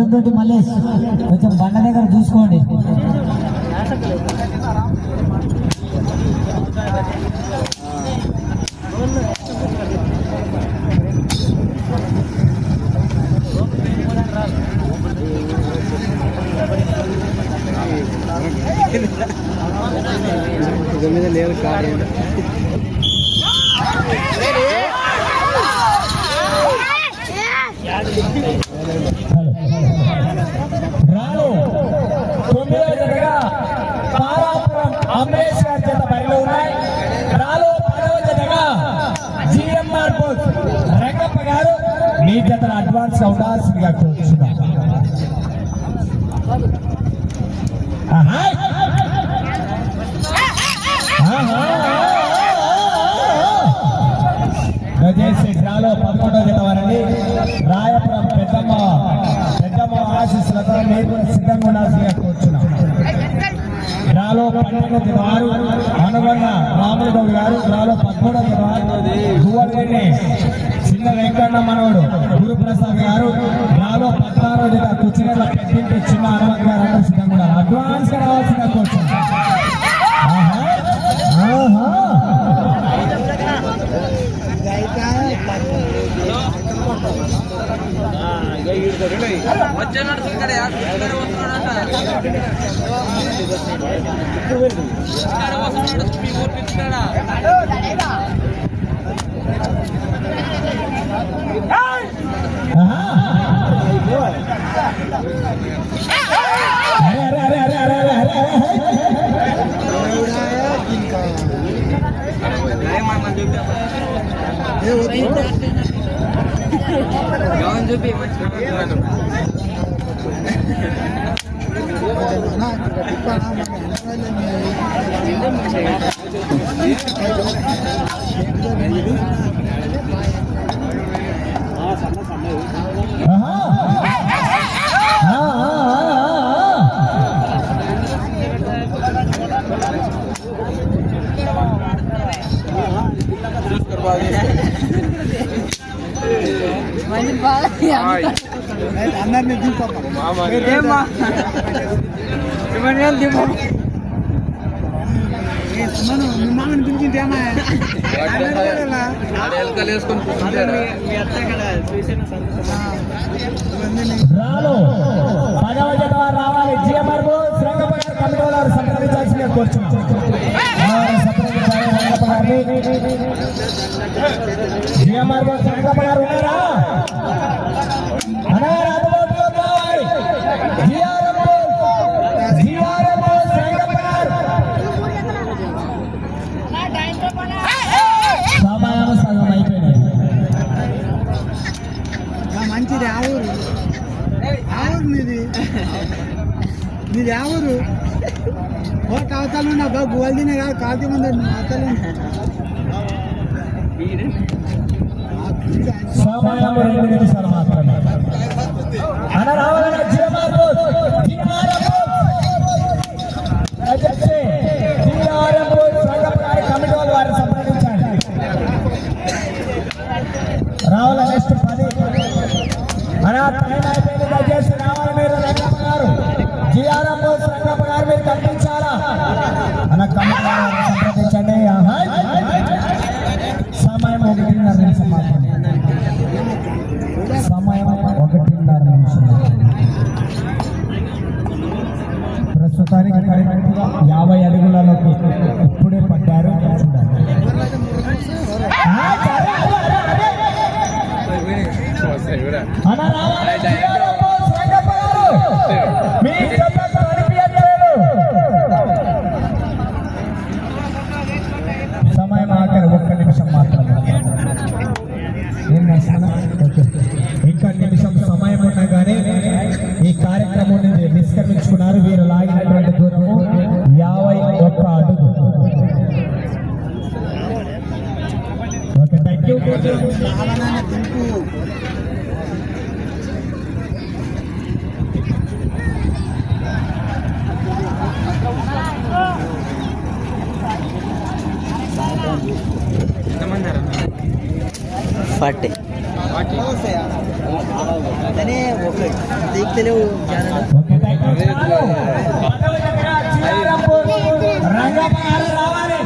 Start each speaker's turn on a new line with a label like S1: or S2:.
S1: వద్దు మళ్ళీ. కొంచెం బండ దగ్గర చూసుకోండి.
S2: మీద లేదు కాదు.
S1: జతను అడ్వాన్స్గా ఉండాల్సిందిగా కోరుచున్నాం ఆహా. జత వారండి రాయపురం పెద్దమ్మ పెద్దమ్మ ఆశీస్సులతో సిద్ధంగా జత వారు అనుబంధ గారు డ్రాలో పదమూడవ జత వారు చిన్న వెంకన్న మనవడు గురుప్రసాద్ గారు నాలో పద్నాలుగు లేదా కుచినేల పెట్టింటి చిన్న హనుమంత్ గారు అందరూ సిద్ధం కూడా అడ్వాన్స్గా రావాల్సిందిగా
S3: వచ్చాడు ఇక్కడ వస్తున్నాడు మీ ఊరు Aha! కూర్చుంటాడు.
S1: రాలు పదవ జత వారు రావాలి. జిఎంఆర్ కోరుచున్నాం. వారు సంప్రదించాలి. గారు సమయం సగం అయిపోయినది.
S2: మంచిది ఆ ఊరు. ఆ ఊరు నీది నీది ఆ ఊరు. ఓ కవతలు ఉన్నా బాబు గోల్దినే కాదు కాల్తీ ముందు అవతలు
S1: समाया बरोबर दिसायला मात्र ఇంకా నిమిషం సమయం ఉండగానే ఈ కార్యక్రమం నుంచి నిష్క్రమించుకున్నారు. వీరు లాగినటువంటి దూరము యాభై ఒక్క అడుగు. ఓకే థ్యాంక్ యూ
S2: దింపు
S3: ఫార్టీ
S2: వస్తాయా కానీ ఒక తీక్తలేవు
S1: ఓకే థ్యాంక్ యూ పదవ జత శ్రీరాంపూర్ రంగప్ప గారు రావాలి